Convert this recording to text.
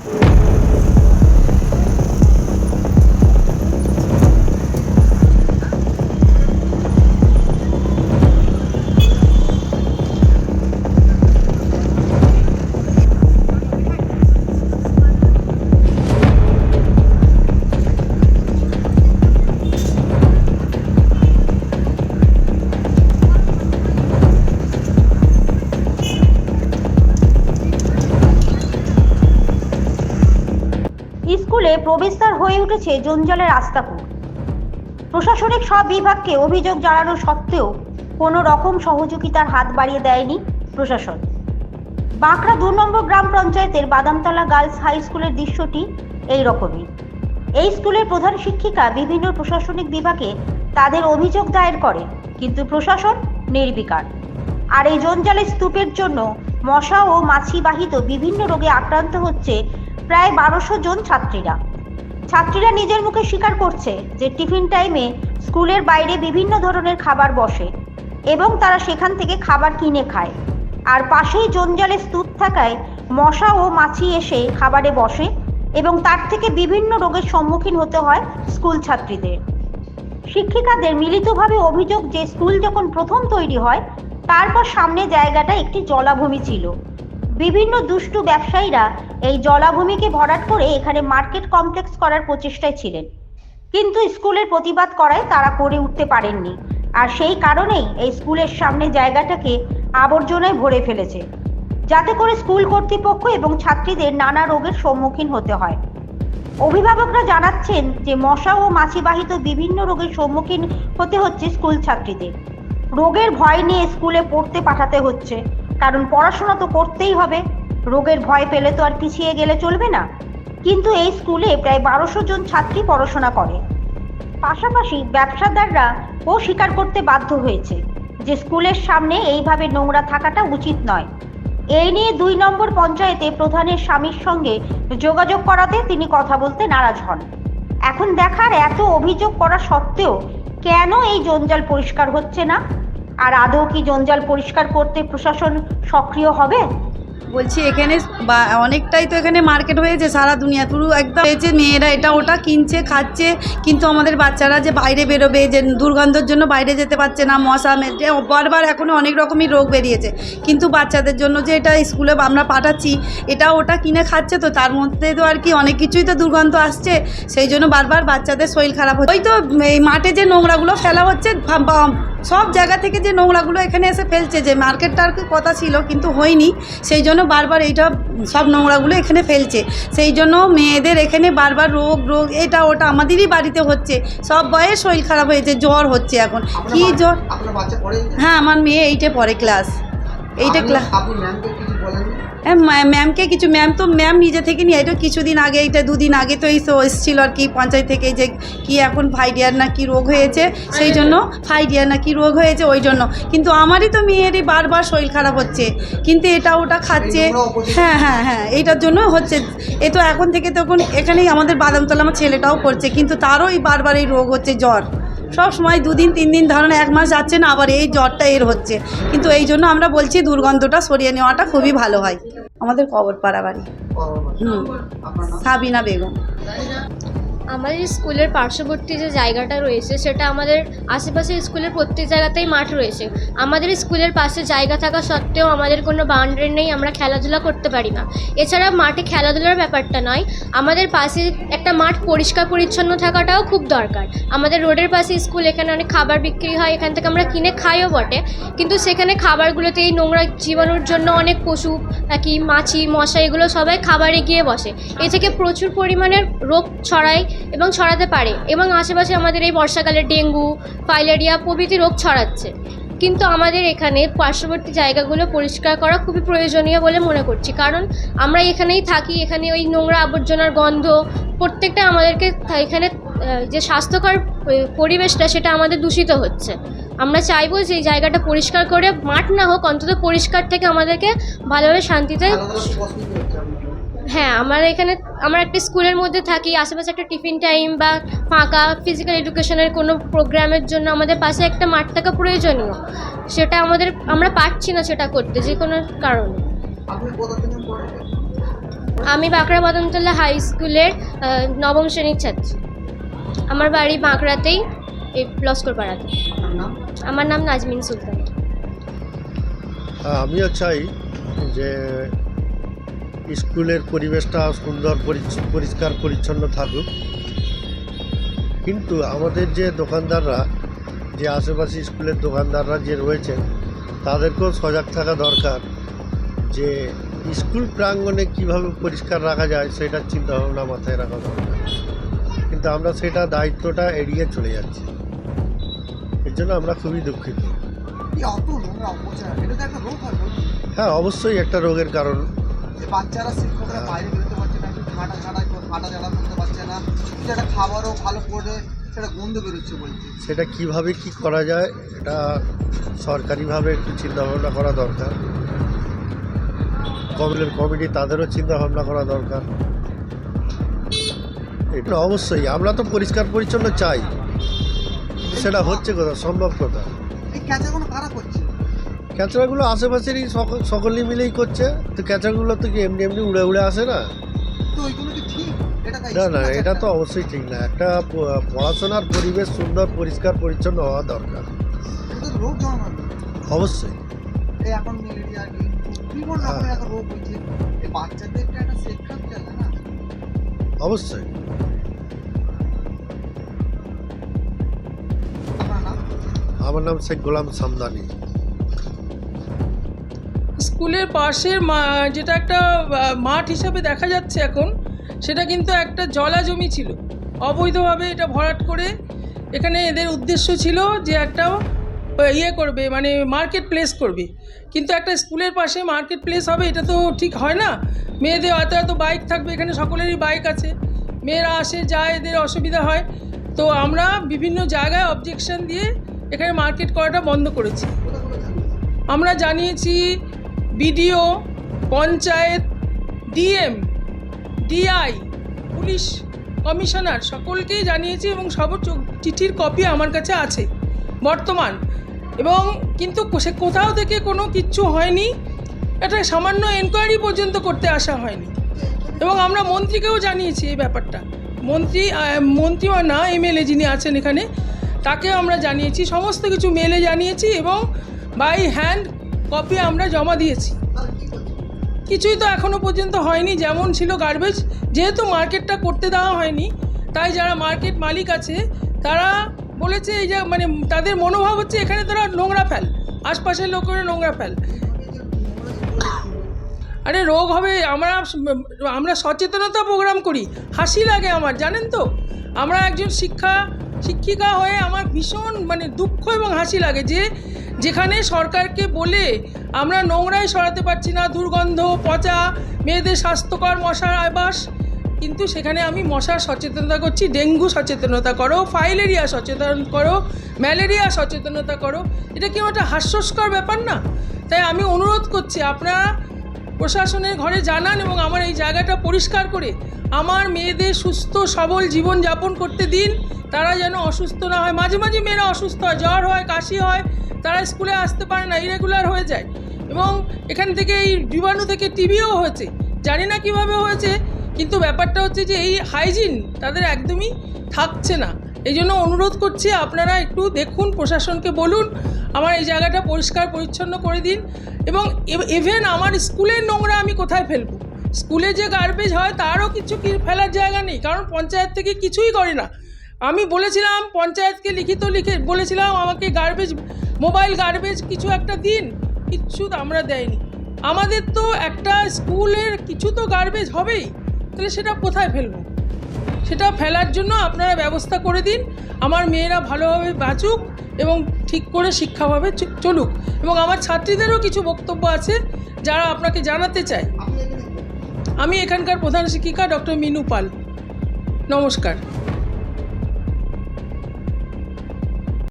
স্কুলে প্রবেশদ্বার হয়ে উঠেছে জঞ্জালের আস্তাকুর প্রশাসনিক সব বিভাগকে অভিযোগ জানানো সত্ত্বেও কোনো রকম সহযোগিতার হাত বাড়িয়ে দেয়নি প্রশাসন। বাঁকড়া দু নম্বর গ্রাম পঞ্চায়েতের বাদামতলা গার্লস হাই স্কুলের দৃশ্যটি এই রকমই এই স্কুলের প্রধান শিক্ষিকা বিভিন্ন প্রশাসনিক বিভাগে তাদের অভিযোগ দায়ের করে, কিন্তু প্রশাসন নির্বিকার। আর এই জঞ্জালের স্তূপের জন্য মশা ও মাছি বাহিত বিভিন্ন রোগে আক্রান্ত হচ্ছে প্রায় বারোশো জন ছাত্রীরা। ছাত্রীরা নিজের মুখে স্বীকার করছে যে টিফিন টাইমে স্কুলের বাইরে বিভিন্ন ধরনের খাবার বসে এবং তারা সেখান থেকে খাবার কিনে খায়। আর পাশেই জঞ্জালের স্তূপ থাকায় মশা ও মাছি এসে খাবারে বসে এবং তার থেকে বিভিন্ন রোগের সম্মুখীন হতে হয় স্কুল ছাত্রীদের। শিক্ষিকাদের মিলিতভাবে অভিযোগ যে স্কুল যখন প্রথম তৈরি হয়, তারপর সামনে জায়গাটা একটি জলাভূমি ছিল। বিভিন্ন দুষ্টু ব্যবসায়ীরা এই জলাভূমিকে ভরাট করে এখানে মার্কেট কমপ্লেক্স করার প্রচেষ্টায় ছিলেন। কিন্তু স্কুলের প্রতিবাদ করায় তারা করে উঠতে পারেননি। আর সেই কারণেই এই স্কুলের সামনে জায়গাটাকে আবর্জনায় ভরে ফেলেছে। যাতে করে স্কুল কর্তৃপক্ষ এবং ছাত্রীদের নানা রোগের সম্মুখীন হতে হয়। অভিভাবকরা জানাচ্ছেন যে মশা ও মাছিবাহিত বিভিন্ন রোগের সম্মুখীন হতে হচ্ছে স্কুল ছাত্রীদের। রোগের ভয় নিয়ে স্কুলে পড়তে পাঠাতে হচ্ছে। কারণ পড়াশোনা তো করতেই হবে। রোগের ভয় পেলে তো আর পিছিয়ে গেলে চলবে না। কিন্তু এই স্কুলে প্রায় বারোশো জন ছাত্রী পড়াশোনা করে। পাশাপাশি ব্যবসাদাররা ও স্বীকার করতে বাধ্য হয়েছে যে স্কুলের সামনে এইভাবে নোংরা থাকাটা উচিত নয়। এই নিয়ে দুই নম্বর পঞ্চায়েতে প্রধানের স্বামীর সঙ্গে যোগাযোগ করাতে তিনি কথা বলতে নারাজ হন। এখন দেখার এত অভিযোগ করা সত্ত্বেও কেন এই জঞ্জাল পরিষ্কার হচ্ছে না? আর আদৌ কি জঞ্জাল পরিষ্কার করতে প্রশাসন সক্রিয় হবে? বলছি, এখানে বা অনেকটাই তো এখানে মার্কেট হয়েছে সারা দুনিয়া। পুরো একদম হয়েছে মেয়েরা এটা ওটা কিনছে, খাচ্ছে, কিন্তু আমাদের বাচ্চারা যে বাইরে বেরোবে, যে দুর্গন্ধর জন্য বাইরে যেতে পারছে না, মশা মে- বারবার এখনও অনেক রকমই রোগ বেরিয়েছে। কিন্তু বাচ্চাদের জন্য যে এটা স্কুলে আমরা পাঠাচ্ছি, এটা ওটা কিনে খাচ্ছে তো, তার মধ্যে তো আর কি অনেক কিছুই তো দুর্গন্ধ আসছে, সেই জন্য বারবার বাচ্চাদের শরীর খারাপ হচ্ছে। ওই তো এই মাঠে যে নোংরাগুলো ফেলা হচ্ছে সব জায়গা থেকে যে নোংরাগুলো এখানে এসে ফেলছে যে মার্কেটটার কথা ছিল কিন্তু হয়নি সেই জন্য বারবার এইটা সব নোংরাগুলো এখানে ফেলছে। সেই জন্য মেয়েদের এখানে বারবার রোগ রোগ এটা ওটা আমাদেরই বাড়িতে হচ্ছে। সব বয়ের শরীর খারাপ হয়েছে জ্বর হচ্ছে এখন। কি জ্বর? হ্যাঁ আমার মেয়ে এইটা পড়ে ক্লাস এইটা ক্লাস ম্যামকে কিছু হ্যাঁ ম্যা- ম্যামকে কিছু ম্যাম তো ম্যাম নিজে থেকে নিয়ে এটা কিছুদিন আগে এইটা দুদিন আগে তো এই এসেছিল আর কি পঞ্চায়েত থেকে যে কি এখন ফাইডিয়ার না কি রোগ হয়েছে সেই জন্য ফাইডিয়ার না কি রোগ হয়েছে ওই জন্য। কিন্তু আমারই তো মেয়েরই বারবার শরীর খারাপ হচ্ছে। কিন্তু এটা ওটা খাচ্ছে হ্যাঁ হ্যাঁ হ্যাঁ এইটার জন্য হচ্ছে এ তো এখন থেকে তখন এখানেই আমাদের বাদামতলা আমার ছেলেটাও পড়ছে কিন্তু তারও এই বারবার এই রোগ হচ্ছে জ্বর। সব সময় দুদিন তিন দিন ধরেন এক মাস যাচ্ছে না আবার এই জ্বরটা এর হচ্ছে। কিন্তু এই জন্য আমরা বলছি দুর্গন্ধটা সরিয়ে নেওয়াটা খুবই ভালো হয়। আমাদের কবর পাড়া বাড়ি হুম। সাবিনা বেগম। আমাদের স্কুলের পার্শ্ববর্তী যে জায়গাটা রয়েছে, সেটা আমাদের আশেপাশে স্কুলের প্রত্যেক জায়গাতেই মাঠ রয়েছে। আমাদের স্কুলের পাশে জায়গা থাকা সত্ত্বেও আমাদের কোনো বাউন্ডারি নেই, আমরা খেলাধুলা করতে পারি না। এছাড়া মাঠে খেলাধুলার ব্যাপারটা নয়, আমাদের পাশে একটা মাঠ পরিষ্কার পরিচ্ছন্ন থাকাটাও খুব দরকার। আমাদের রোডের পাশে স্কুল, এখানে অনেক খাবার বিক্রি হয়, এখান থেকে আমরা কিনে খাইও বটে। কিন্তু সেখানে খাবারগুলোতে এই নোংরা জীবাণুর জন্য অনেক পশু কি মাছি, মশা, এগুলো সবাই খাবারে গিয়ে বসে। এ থেকে প্রচুর পরিমাণের রোগ ছড়ায় এবং ছড়াতে পারে এবং আশেপাশে আমাদের এই বর্ষাকালে ডেঙ্গু, ফাইলেরিয়া প্রভৃতি রোগ ছড়াচ্ছে। কিন্তু আমাদের এখানে পার্শ্ববর্তী জায়গাগুলো পরিষ্কার করা খুবই প্রয়োজনীয় বলে মনে করছি। কারণ আমরা এখানেই থাকি, এখানে ওই নোংরা আবর্জনার গন্ধ প্রত্যেকটা আমাদেরকে এখানে যে স্বাস্থ্যকর পরিবেশটা সেটা আমাদের দূষিত হচ্ছে। আমরা চাইব যে এই জায়গাটা পরিষ্কার করে, মাঠ না হোক, অন্তত পরিষ্কার থেকে আমাদেরকে ভালোভাবে শান্তিতে হ্যাঁ আমার এখানে আমরা একটা স্কুলের মধ্যে থাকি আশেপাশে একটা টিফিন টাইম বা ফাঁকা ফিজিক্যাল এডুকেশনের কোনো প্রোগ্রামের জন্য আমাদের পাশে একটা মাঠ থাকা প্রয়োজনীয়। সেটা আমাদের আমরা পারছি না সেটা করতে যে কোনো কারণে। আমি বাঁকড়া বদমতলা হাই স্কুলের নবম শ্রেণির ছাত্রী। আমার বাড়ি বাঁকড়াতেই এই লস্কর পাড়াতে আমার নাম নাজমিন সুলতান। আমিও চাই যে স্কুলের পরিবেশটা সুন্দর পরিষ্কার পরিচ্ছন্ন থাকুক। কিন্তু আমাদের যে দোকানদাররা যে আশেপাশে স্কুলের দোকানদাররা যে রয়েছেন তাদেরকেও সজাগ থাকা দরকার যে স্কুল প্রাঙ্গণে কীভাবে পরিষ্কার রাখা যায় সেটার চিন্তাভাবনা মাথায় রাখা দরকার। কিন্তু আমরা সেটা দায়িত্বটা এড়িয়ে চলে যাচ্ছি। এর জন্য আমরা খুবই দুঃখিত। হ্যাঁ অবশ্যই একটা রোগের কারণ। যে বাচ্চারা শিক্ষকরা বাইরে বেরোতে পারছে না একটু হাঁটা ছাড়া হাঁটা জ্বালা করতে পারছে না। সেটা খাবারও ভালো করে সেটা গন্ধ বেরোচ্ছে বলছে। সেটা কীভাবে কি করা যায় এটা সরকারিভাবে একটু চিন্তা ভাবনা করা দরকার। কমিটির কমিটি তাদেরও চিন্তা ভাবনা করা দরকার। এটা অবশ্যই আমরা তো পরিষ্কার পরিচ্ছন্ন চাই। সেটা হচ্ছে কথা সম্ভব কথা এই ক্যাচাগুলো কারা করছে ক্যাচড়াগুলো আশেপাশেরই সকল সকলেই মিলেই করছে। তো ক্যাচড়াগুলো তো কি এমনি এমনি উড়ে উড়ে আসে না? না না এটা তো অবশ্যই ঠিক না। একটা পড়াশোনার পরিবেশ সুন্দর পরিষ্কার পরিচ্ছন্ন হওয়া দরকার। অবশ্যই। এখন ম্যালেরিয়া বিভিন্ন হ্যাঁ। রকমের একটা রোগ হচ্ছে? এই একটা শেখাতে যাবে না অবশ্যই। আমার নাম শেখ গোলাম সামদানি। স্কুলের পাশের যেটা একটা মাঠ হিসাবে দেখা যাচ্ছে এখন, সেটা কিন্তু একটা জলা জমি ছিল। অবৈধভাবে এটা ভরাট করে এখানে এদের উদ্দেশ্য ছিল যে একটা ইয়ে করবে মানে মার্কেট প্লেস করবে। কিন্তু একটা স্কুলের পাশে মার্কেট প্লেস হবে, এটা তো ঠিক হয় না। মেয়েদের এত এত বাইক থাকবে, এখানে সকলেরই বাইক আছে। মেয়েরা আসে, যায়, এদের অসুবিধা হয়। তো আমরা বিভিন্ন জায়গায় অবজেকশন দিয়ে এখানে মার্কেট করাটা বন্ধ করেছি। আমরা জানিয়েছি BDO, panchayat, DM, DI, police commissioner সকলকেই জানিয়েছি এবং সব চিঠির কপি আমার কাছে আছে, বর্তমান। এবং কিন্তু সে কোথাও থেকে কোনো কিচ্ছু হয়নি, একটা সামান্য এনকোয়ারি পর্যন্ত করতে আসা হয়নি। এবং আমরা মন্ত্রীকেও জানিয়েছি এই ব্যাপারটা। মন্ত্রী মন্ত্রী না এমএলএ যিনি আছেন এখানে, তাকেও আমরা জানিয়েছি, সমস্ত কিছু মেলে জানিয়েছি এবং বাই হ্যান্ড কপি আমরা জমা দিয়েছি। কিছুই তো এখনও পর্যন্ত হয়নি, যেমন ছিল গার্বেজ যেহেতু মার্কেটটা করতে দেওয়া হয়নি, তাই যারা মার্কেট মালিক আছে, তারা বলেছে এই যে মানে তাদের মনোভাব হচ্ছে এখানে তারা নোংরা ফেল, আশপাশের লোকেরা নোংরা ফেল। আরে রোগ হবে, আমরা আমরা সচেতনতা প্রোগ্রাম করি, হাসি লাগে আমার, জানেন তো? আমরা একজন শিক্ষা, শিক্ষিকা হয়ে আমার ভীষণ মানে দুঃখ এবং হাসি লাগে যে যেখানে সরকারকে বলে আমরা নোংরাই সরাতে পারছি না, দুর্গন্ধ, পচা, মেয়েদের স্বাস্থ্যকর মশার আবাস। কিন্তু সেখানে আমি মশার সচেতনতা করছি, ডেঙ্গু সচেতনতা করো, ফাইলেরিয়া সচেতন করো, ম্যালেরিয়া সচেতনতা করো। এটা কি একটা হাস্যস্কর ব্যাপার না? তাই আমি অনুরোধ করছি, আপনারা প্রশাসনের ঘরে জানান এবং আমার এই জায়গাটা পরিষ্কার করে আমার মেয়েদের সুস্থ, সবল জীবন যাপন করতে দিন। তারা যেন অসুস্থ না হয়। মাঝে মাঝে মেয়েরা অসুস্থ হয়, জ্বর হয়, কাশি হয় তারা স্কুলে আসতে পারে না ইরেগুলার হয়ে যায়। এবং এখান থেকে এই জীবাণু থেকে টিভিও হয়েছে। জানি না কীভাবে হয়েছে, কিন্তু ব্যাপারটা হচ্ছে যে এই হাইজিন তাদের একদমই থাকছে না। এই জন্য অনুরোধ করছি আপনারা একটু দেখুন, প্রশাসনকে বলুন, আমার এই জায়গাটা পরিষ্কার, পরিচ্ছন্ন করে দিন। এবং ইভেন আমার স্কুলের নোংরা আমি কোথায় ফেলব? স্কুলে যে গার্বেজ হয়, তারও কিছু কি ফেলার জায়গা নেই, কারণ পঞ্চায়েত থেকে কিছুই করে না। আমি বলেছিলাম, পঞ্চায়েতকে লিখিত লিখে, বলেছিলাম আমাকে গার্বেজ মোবাইল গার্বেজ কিছু একটা দিন, কিচ্ছু আমরা দেয়নি। আমাদের তো একটা স্কুলের কিছু তো গার্বেজ হবেই, তাহলে সেটা কোথায় ফেলব? সেটা ফেলার জন্য আপনারা ব্যবস্থা করে দিন, আমার মেয়েরা ভালোভাবে বাঁচুক এবং ঠিক করে শিক্ষাভাবে চলুক। এবং আমার ছাত্রীদেরও কিছু বক্তব্য আছে, যারা আপনাকে জানাতে চায়। আমি এখানকার প্রধান শিক্ষিকা ডক্টর মিনু পাল। নমস্কার।